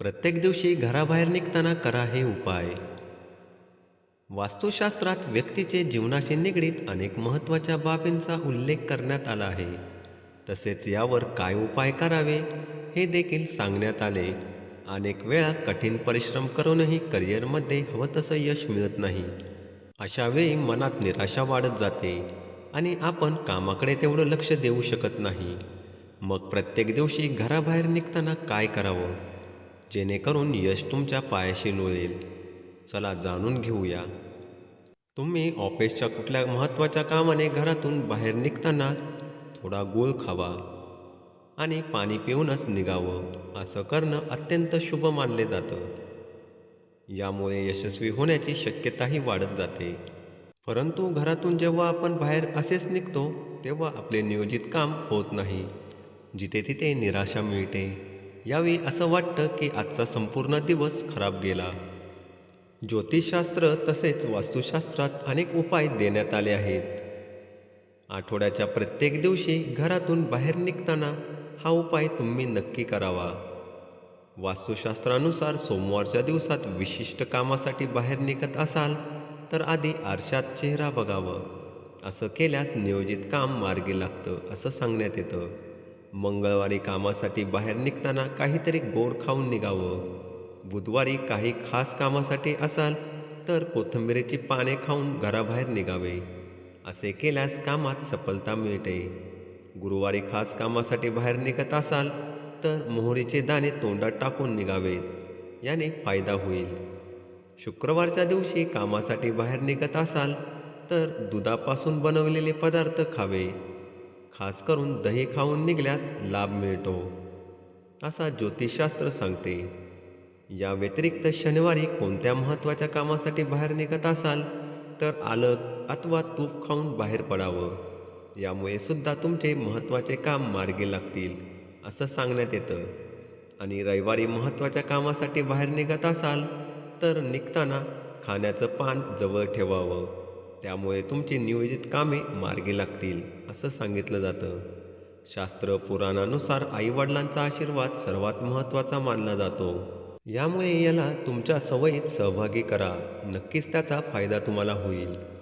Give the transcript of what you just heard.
प्रत्येक दिवशी घराबाहेर निघताना करा हे उपाय. वास्तुशास्त्रात व्यक्तीचे जीवनाशी निगडीत अनेक महत्त्वाच्या बाबींचा उल्लेख करण्यात आला आहे. तसेच यावर काय उपाय करावे हे देखील सांगण्यात आले. अनेक वेळा कठीण परिश्रम करूनही करिअरमध्ये हवं तसं यश मिळत नाही. अशा वेळी मनात निराशा वाढत जाते आणि आपण कामाकडे तेवढं लक्ष देऊ शकत नाही. मग प्रत्येक दिवशी घराबाहेर निघताना काय करावं? जेणेकरून यश तुमच्या पायाशी लोळेल. चला जाणून घेऊया. तुम्ही ऑफिसच्या कुठल्या महत्त्वाच्या कामाने घरातून बाहेर निघताना थोडा गोळ खावा आणि पाणी पिऊनच निघावं असं करणं अत्यंत शुभ मानले जातं. यामुळे यशस्वी होण्याची शक्यताही वाढत जाते. परंतु घरातून जेव्हा आपण बाहेर असेच निघतो तेव्हा आपले नियोजित काम होत नाही. जिथे तिथे निराशा मिळते. यावेळी असं वाटतं की आजचा संपूर्ण दिवस खराब गेला. ज्योतिषशास्त्र तसेच वास्तुशास्त्रात अनेक उपाय देण्यात आले आहेत. आठवड्याच्या प्रत्येक दिवशी घरातून बाहेर निघताना हा उपाय तुम्ही नक्की करावा. वास्तुशास्त्रानुसार सोमवारच्या दिवसात विशिष्ट कामासाठी बाहेर निघत असाल तर आधी आरशात चेहरा बघावं. असं केल्यास नियोजित काम मार्गी लागतं असं सांगण्यात येतं. मंगळवारी कामासाठी बाहेर निघताना काहीतरी गोड खाऊन निघावं. बुधवारी काही खास कामासाठी असाल तर कोथिंबिरीची पाने खाऊन घराबाहेर निघावे. असे केल्यास कामात सफलता मिळते. गुरुवारी खास कामासाठी बाहेर निघत असाल तर मोहरीचे दाणे तोंडात टाकून निघावेत. याने फायदा होईल. शुक्रवारच्या दिवशी कामासाठी बाहेर निघत असाल तर दुधापासून बनवलेले पदार्थ खावे. खास करून दही खाऊन निघल्यास लाभ मिळतो असा ज्योतिषशास्त्र सांगते. या व्यतिरिक्त शनिवारी कोणत्या महत्त्वाच्या कामासाठी बाहेर निघत असाल तर आलं अथवा तूप खाऊन बाहेर पडावं. यामुळे सुद्धा तुमचे महत्त्वाचे काम मार्गी लागतील असं सांगण्यात येतं. आणि रविवारी महत्त्वाच्या कामासाठी बाहेर निघत असाल तर निघताना खाण्याचं पान जवळ ठेवावं. त्यामुळे तुमची नियोजित कामे मार्गी लागतील असं सांगितलं जातं. शास्त्र पुराणानुसार आईवडिलांचा आशीर्वाद सर्वात महत्त्वाचा मानला जातो. यामुळे याला तुमच्या सवयीत सहभागी करा. नक्कीच त्याचा फायदा तुम्हाला होईल.